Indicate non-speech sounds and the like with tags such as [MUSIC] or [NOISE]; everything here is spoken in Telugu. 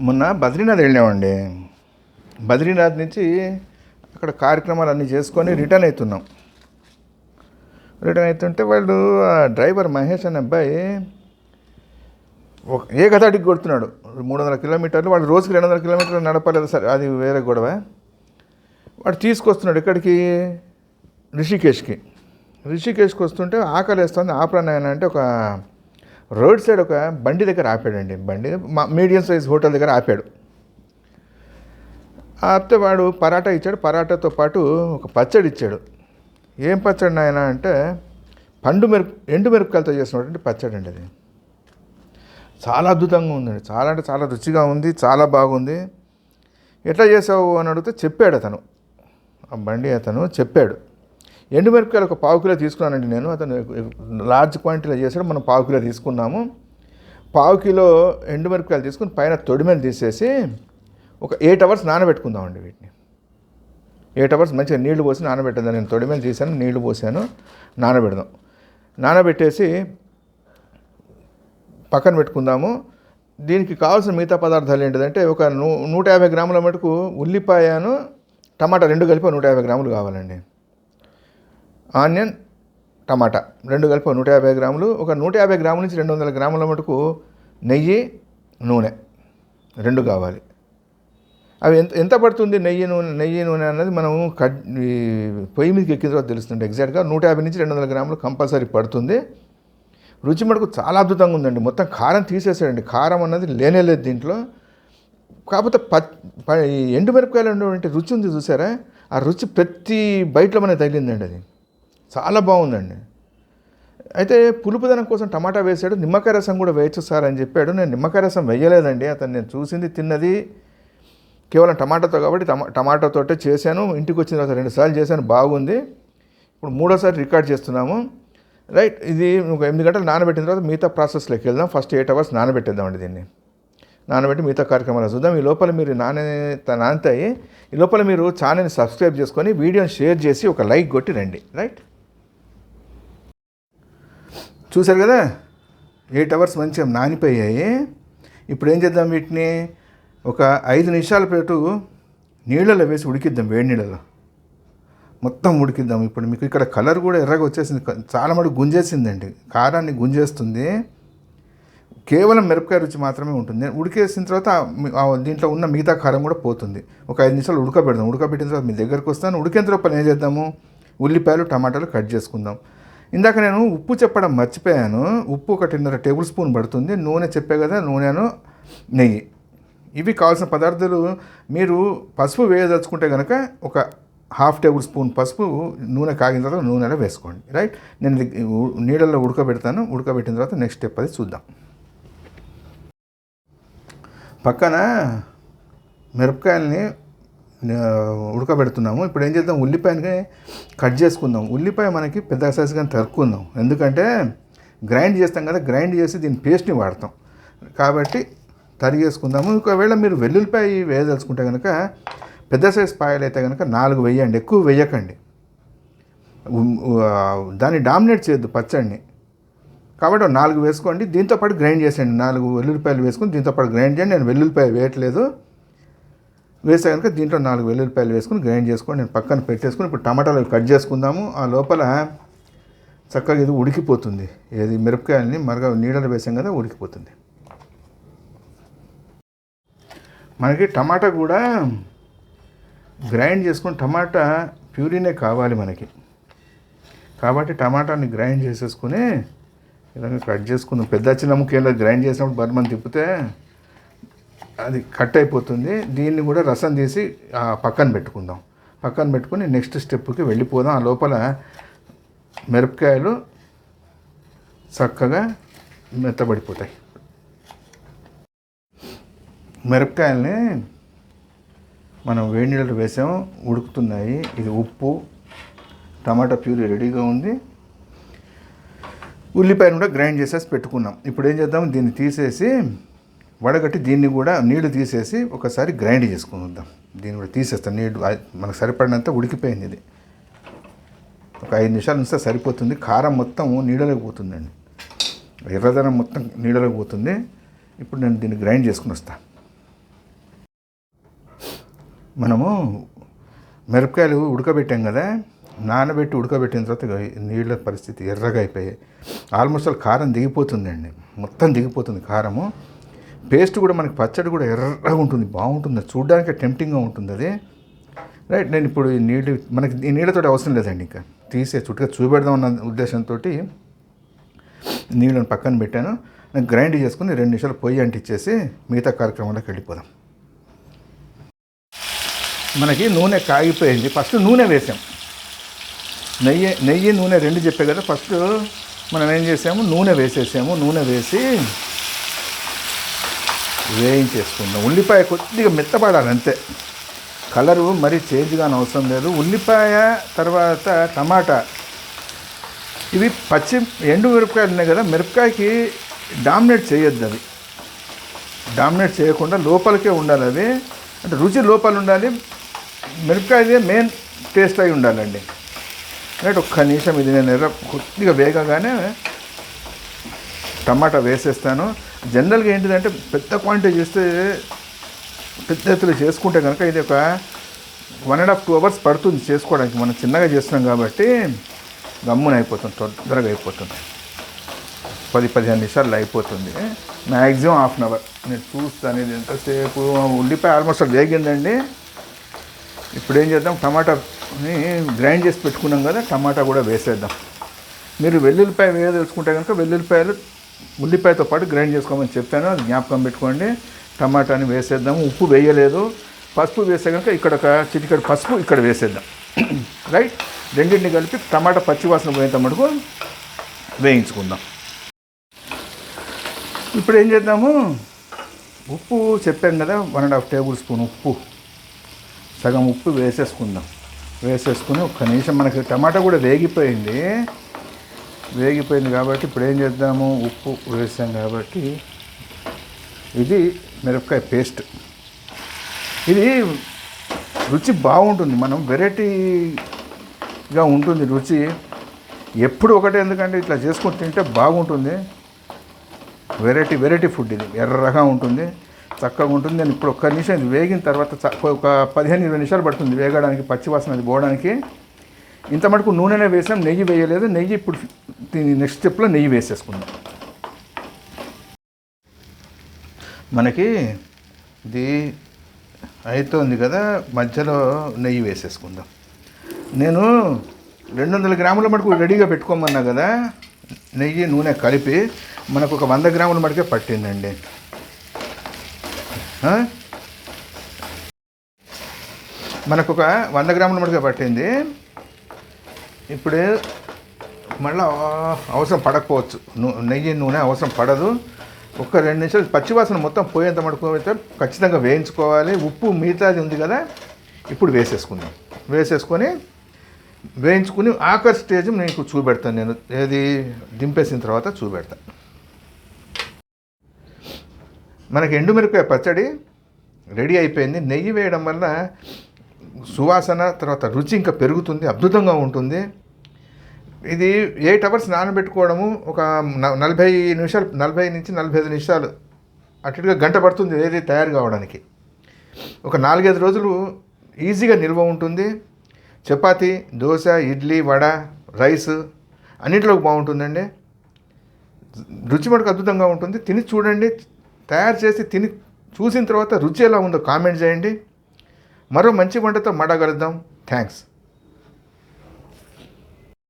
మొన్న బద్రీనాథ్ వెళ్ళామండి. బద్రీనాథ్ నుంచి అక్కడ కార్యక్రమాలు అన్నీ చేసుకొని రిటర్న్ అవుతున్నాం. రిటర్న్ అవుతుంటే వాళ్ళు ఆ డ్రైవర్ మహేష్ అనే అబ్బాయి ఒక ఏ ఏకతాటికి కొడుతున్నాడు. మూడు వందల కిలోమీటర్లు వాళ్ళు రోజుకి రెండు వందల కిలోమీటర్లు నడపలేదు సరే అది వేరే గొడవ. వాడు తీసుకొస్తున్నాడు ఇక్కడికి రిషికేష్కి. రిషికేష్కి వస్తుంటే ఆకలి వేస్తుంది ఆపరానాయన అంటే ఒక రోడ్ సైడ్ ఒక బండి దగ్గర ఆపాడండి. బండి మా మీడియం సైజ్ హోటల్ దగ్గర ఆపాడు. ఆపితే వాడు పరాటా ఇచ్చాడు. పరాటాతో పాటు ఒక పచ్చడి ఇచ్చాడు. ఏం పచ్చడి నాయన అంటే పండు మిరప ఎండు మిరపకాయలతో చేసినటువంటి పచ్చడి అండి అది. చాలా అద్భుతంగా ఉందండి. చాలా అంటే చాలా రుచిగా ఉంది చాలా బాగుంది. ఎట్లా చేసావు అని అడిగితే చెప్పాడు అతను. ఆ బండి అతను చెప్పాడు. ఎండుమిరపకాయలు ఒక పావు కిలో తీసుకున్నానండి నేను. అతను లార్జ్ క్వాంటిటీలో చేశాడు మనం పావు కిలో తీసుకున్నాము. పావు కిలో ఎండుమిరపకాయలు తీసుకుని పైన తొడిమెలు తీసేసి ఒక ఎయిట్ అవర్స్ నానబెట్టుకుందామండి వీటిని. ఎయిట్ అవర్స్ మంచిగా నీళ్ళు పోసి నానబెట్టాను నేను తొడిమెలు తీసాను నీళ్ళు పోసాను నానబెడదాం. నానబెట్టేసి పక్కన పెట్టుకుందాము. దీనికి కావాల్సిన మిగతా పదార్థాలు ఏంటిదంటే ఒక నూ నూట యాభై గ్రాముల మటుకు ఉల్లిపాయను టమాటా రెండు కలిపి నూట యాభై గ్రాములు కావాలండి. ఆనియన్ టమాటా రెండు కలిపి నూట యాభై గ్రాములు ఒక నూట యాభై గ్రాముల నుంచి రెండు వందల గ్రాముల మటుకు నెయ్యి నూనె రెండు కావాలి. అవి ఎంత ఎంత పడుతుంది నెయ్యి నూనె నెయ్యి నూనె అన్నది మనం కట్ ఈ పొయ్యి మీదకి ఎక్కిన తర్వాత తెలుస్తుంది ఎగ్జాక్ట్గా నూట యాభై నుంచి రెండు వందల గ్రాములు కంపల్సరీ పడుతుంది. రుచి మటుకు చాలా అద్భుతంగా ఉందండి. మొత్తం కారం తీసేసాడండి. కారం అన్నది లేనే లేదు దీంట్లో. కాకపోతే ప ప- ఈ ఎండుమిరపకాయలు ఉన్నటువంటి రుచి ఉంది చూసారా? ఆ రుచి ప్రతి బయటలో మనకి తగిలిందండి అది. చాలా బాగుందండి. అయితే పులుపుదనం కోసం టమాటా వేసాడు నిమ్మకాయ రసం కూడా వేయచ్చు సార్ అని చెప్పాడు. నేను నిమ్మకాయ రసం వేయలేదండి అతను నేను చూసింది తిన్నది. కేవలం టమాటాతో కాబట్టి టమా టమాటాతోటే చేశాను. ఇంటికి వచ్చిన తర్వాత రెండుసార్లు చేశాను బాగుంది. ఇప్పుడు మూడోసారి రికార్డ్ చేస్తున్నాము. రైట్ ఇది ఒక ఎనిమిది గంటలు నానబెట్టిన తర్వాత మిగతా ప్రాసెస్లోకి వెళ్దాం. ఫస్ట్ ఎయిట్ అవర్స్ నానబెట్టేద్దామండి దీన్ని. నానబెట్టి మిగతా కార్యక్రమాలు చూద్దాం. ఈ లోపల మీరు నానే నానతాయి ఈ లోపల మీరు ఛానల్ని సబ్స్క్రైబ్ చేసుకొని వీడియోని షేర్ చేసి ఒక లైక్ కొట్టి రండి. రైట్? చూశారు కదా? ఎయిట్ అవర్స్ మంచిగా నానిపోయాయి. ఇప్పుడు ఏం చేద్దాం వీటిని? ఒక ఐదు నిమిషాల పాటు నీళ్ళలో వేసి ఉడికిద్దాం వేడి నీళ్ళలో. మొత్తం ఉడికిద్దాం. ఇప్పుడు మీకు ఇక్కడ కలర్ కూడా ఎర్రగా వచ్చేసింది. చాలా మటుకు గుంజేసిందండి. కారాన్ని గుంజేస్తుంది. కేవలం మిరపకాయ రుచి మాత్రమే ఉంటుంది. ఉడికేసిన తర్వాత దీంట్లో ఉన్న మిగతా కారం కూడా పోతుంది. ఒక ఐదు నిమిషాలు ఉడకబెడదాం. ఉడకబెట్టిన తర్వాత మీ దగ్గరకు వస్తాను. ఉడికిన తర్వాత ఏం చేద్దాము? ఉల్లిపాయలు టమాటాలు కట్ చేసుకుందాం. ఇందాక నేను ఉప్పు చెప్పడం మర్చిపోయాను. ఉప్పు ఒకటిన్నర టేబుల్ స్పూన్ పడుతుంది. నూనె చెప్పే కదా నూనెను నెయ్యి. ఇవి కావాల్సిన పదార్థాలు మీరు పసుపు వేయదలుచుకుంటే కనుక ఒక హాఫ్ టేబుల్ స్పూన్ పసుపు నూనె కాగిన తర్వాత నూనెలో వేసుకోండి. రైట్? నేను ఇది నీళ్ళల్లో ఉడకబెడతాను. ఉడకబెట్టిన తర్వాత నెక్స్ట్ స్టెప్ అది చూద్దాం. పక్కన మిరపకాయల్ని ఉడకబెడుతున్నాము. ఇప్పుడు ఏం చేద్దాం? ఉల్లిపాయని కట్ చేసుకుందాం. ఉల్లిపాయ మనకి పెద్ద సైజుగా తరుక్కుందాం. ఎందుకంటే గ్రైండ్ చేస్తాం కదా గ్రైండ్ చేసి దీని పేస్ట్ని వాడతాం. కాబట్టి తరిగేసుకుందాము. ఒకవేళ మీరు వెల్లుల్లిపాయ వేయదలుచుకుంటే కనుక పెద్ద సైజు పాయలు అయితే కనుక నాలుగు వేయండి. ఎక్కువ వేయకండి. దాన్ని డామినేట్ చేయొద్దు పచ్చడిని. కాబట్టి నాలుగు వేసుకోండి. దీంతో పాటు గ్రైండ్ చేసేయండి. నాలుగు వెల్లుల్లిపాయలు వేసుకుని దీంతో పాటు గ్రైండ్ చేయండి. నేను వెల్లుల్లిపాయ వేయట్లేదు. వేస్తే కనుక దీంట్లో నాలుగు వెల్లుల్లిపాయలు వేసుకుని గ్రైండ్ చేసుకొని నేను పక్కన పెట్టేసుకుని ఇప్పుడు టమాటాలు కట్ చేసుకుందాము. ఆ లోపల చక్కగా ఇది ఉడికిపోతుంది. ఏది మిరపకాయలని మరగా నీడలు వేసాం కదా ఉడికిపోతుంది. మనకి టమాటా కూడా గ్రైండ్ చేసుకుని టమాటా ప్యూరీనే కావాలి మనకి. కాబట్టి టమాటాని గ్రైండ్ చేసేసుకుని ఇలాగ కట్ చేసుకుందాం. పెద్ద చిన్న ముఖ్యంగా గ్రైండ్ చేసినప్పుడు బర్మన్ తిప్పితే అది కట్ అయిపోతుంది. దీన్ని కూడా రసం తీసి పక్కన పెట్టుకుందాం. పక్కన పెట్టుకుని నెక్స్ట్ స్టెప్కి వెళ్ళిపోదాం. ఆ లోపల మిరపకాయలు చక్కగా మెత్తబడిపోతాయి. మిరపకాయల్ని మనం వేడి నీళ్ళలో వేసాము ఉడుకుతున్నాయి. ఇది ఉప్పు టమాటా ప్యూరీ రెడీగా ఉంది. ఉల్లిపాయను కూడా గ్రైండ్ చేసేసి పెట్టుకున్నాం. ఇప్పుడు ఏం చేద్దాం? దీన్ని తీసేసి వడగట్టి దీన్ని కూడా నీళ్ళు తీసేసి ఒకసారి గ్రైండ్ చేసుకుని వద్దాం దీన్ని కూడా తీసేస్తాం. నీళ్ళు మనకు సరిపడినంత ఉడికిపోయింది ఇది. ఒక ఐదు నిమిషాలు ఉంచితే సరిపోతుంది. కారం మొత్తం నీడలోకి పోతుందండి. ఎర్రదనం మొత్తం నీడలోకి పోతుంది. ఇప్పుడు నేను దీన్ని గ్రైండ్ చేసుకుని వస్తాను మనము మిరపకాయలు ఉడకబెట్టాం కదా నానబెట్టి ఉడకబెట్టిన తర్వాత నీళ్ళ పరిస్థితి ఎర్రగా అయిపోయాయి ఆల్మోస్ట్ ఆల్ కారం దిగిపోతుందండి. మొత్తం దిగిపోతుంది కారము. పేస్ట్ కూడా మనకి పచ్చడి కూడా ఎర్రగా ఉంటుంది బాగుంటుంది. చూడడానికి టెంప్టింగ్గా ఉంటుంది అది. రైట్ నేను ఇప్పుడు ఈ నీళ్ళు మనకి ఈ నీళ్ళతో అవసరం లేదండి ఇంకా. తీసే చుట్టుగా చూపెడదాం అన్న ఉద్దేశంతో నీళ్ళని పక్కన పెట్టాను. నేను గ్రైండ్ చేసుకుని రెండు నిమిషాలు పొయ్యి అంటిచ్చేసి మిగతా కార్యక్రమంలోకి వెళ్ళిపోదాం. మనకి నూనె కాగిపోయింది. ఫస్ట్ నూనె వేసాం. నెయ్యి నెయ్యి నూనె రెండు చెప్పే కదా. ఫస్ట్ మనం ఏం చేసాము? నూనె వేసేసాము. నూనె వేసి వేయించేసుకుందాం ఉల్లిపాయ కొద్దిగా మెత్తపడాలి అంతే కలరు మరీ చేంజ్ కానీ అవసరం లేదు. ఉల్లిపాయ తర్వాత టమాటా. ఇవి పచ్చి ఎండు మిరపకాయలు ఉన్నాయి కదా మిరపకాయకి డామినేట్ చేయొద్దు అవి. డామినేట్ చేయకుండా లోపలికే ఉండాలి అవి. అంటే రుచి లోపల ఉండాలి. మిరపకాయదే మెయిన్ టేస్ట్ అయి ఉండాలండి. రైట్ ఒక్క నిమిషం ఇది నేను ఎర్ర కొద్దిగా వేగగానే టమాటా వేసేస్తాను. జనరల్గా ఏంటిదంటే పెద్ద క్వాంటిటీ చేస్తే పెద్ద ఎత్తులో చేసుకుంటే కనుక ఇది ఒక one and half two hours పడుతుంది చేసుకోవడానికి. మనం చిన్నగా చేస్తున్నాం కాబట్టి గమ్మున అయిపోతుంది తొందరగా అయిపోతుంది. పది పదిహేను నిమిషాలు అయిపోతుంది. మ్యాక్సిమం హాఫ్ అన్ అవర్ నేను చూస్తాను ఇది ఎంతసేపు ఉల్లిపాయ ఆల్మోస్ట్ అది వేగిందండి. ఇప్పుడు ఏం చేద్దాం? టమాటాని గ్రైండ్ చేసి పెట్టుకున్నాం కదా టమాటా కూడా వేసేద్దాం. మీరు వెల్లుల్లిపాయ వేయదలుచుకుంటే కనుక వెల్లుల్లిపాయలు ఉల్లిపాయతో పాటు గ్రైండ్ చేసుకోమని చెప్పాను అది జ్ఞాపకం పెట్టుకోండి. టమాటాని వేసేద్దాము ఉప్పు వేయలేదు. పసుపు వేసే కనుక ఇక్కడ ఒక చిటికడ పసుపు ఇక్కడ వేసేద్దాం. [CLEARS THROAT] రైట్ రెండింటిని కలిపి టమాటా పచ్చివాసన పోయేంత మటుకు వేయించుకుందాం. ఇప్పుడు ఏం చేద్దాము? ఉప్పు చెప్పాం కదా one and half tablespoon ఉప్పు. సగం ఉప్పు వేసేసుకుందాం. వేసేసుకుని ఒక్క నిమిషం మనకి టమాటా కూడా వేగిపోయింది. వేగిపోయింది కాబట్టి ఇప్పుడు ఏం చేద్దాము? ఉప్పు వేసాం కాబట్టి ఇది మిరపకాయ పేస్ట్. ఇది రుచి బాగుంటుంది. మనం వెరైటీగా ఉంటుంది రుచి. ఎప్పుడు ఒకటే ఎందుకంటే ఇట్లా చేసుకొని తింటే బాగుంటుంది. వెరైటీ వెరైటీ ఫుడ్ ఇది. ఎర్రగా ఉంటుంది చక్కగా ఉంటుంది. నేను ఇప్పుడు ఒక్క నిమిషం ఇది వేగిన తర్వాత ఒక పదిహేను ఇరవై నిమిషాలు పడుతుంది వేగడానికి పచ్చివాసన అది పోవడానికి. ఇంత మటుకు నూనెనే వేసాం నెయ్యి వేయలేదు. నెయ్యి ఇప్పుడు దీని నెక్స్ట్ స్టెప్లో నెయ్యి వేసేసుకుందాం. మనకి ఇది అవుతోంది కదా మధ్యలో నెయ్యి వేసేసుకుందాం. నేను రెండు వందల గ్రాముల మటుకు రెడీగా పెట్టుకోమన్నా కదా నెయ్యి నూనె కలిపి మనకు ఒక వంద గ్రాముల మటుకే పట్టిందండి. మనకు ఒక వంద గ్రాముల మటుకే పట్టింది. ఇప్పుడు మళ్ళీ అవసరం పడకపోవచ్చు. నెయ్యి నూనె అవసరం పడదు. ఒక రెండు నిమిషాలు పచ్చివాసన మొత్తం పోయేంత మటుకు ఖచ్చితంగా వేయించుకోవాలి. ఉప్పు మిగతాది ఉంది కదా ఇప్పుడు వేసేసుకుందాం. వేసేసుకొని వేయించుకుని ఆఖరి స్టేజ్ నేను చూపెడతాను నేను. ఏది దింపేసిన తర్వాత చూపెడతా. మనకి ఎండుమిరపకాయ పచ్చడి రెడీ అయిపోయింది. నెయ్యి వేయడం వల్ల సువాసన తర్వాత రుచి ఇంకా పెరుగుతుంది అద్భుతంగా ఉంటుంది. ఇది ఎయిట్ అవర్స్ నానబెట్టుకోవడము ఒక నలభై నిమిషాలు నలభై నుంచి నలభై ఐదు నిమిషాలు అటు ఇటుగా గంట పడుతుంది ఏది తయారు కావడానికి. ఒక నాలుగైదు రోజులు ఈజీగా నిల్వ ఉంటుంది. చపాతి దోశ ఇడ్లీ వడ రైస్ అన్నింటిలోకి బాగుంటుందండి. రుచి మటుకు అద్భుతంగా ఉంటుంది. తిని చూడండి తయారు చేసి తిని చూసిన తర్వాత రుచి ఎలా ఉందో కామెంట్ చేయండి. మరో మంచి వంటతో మడగలుద్దాం థ్యాంక్స్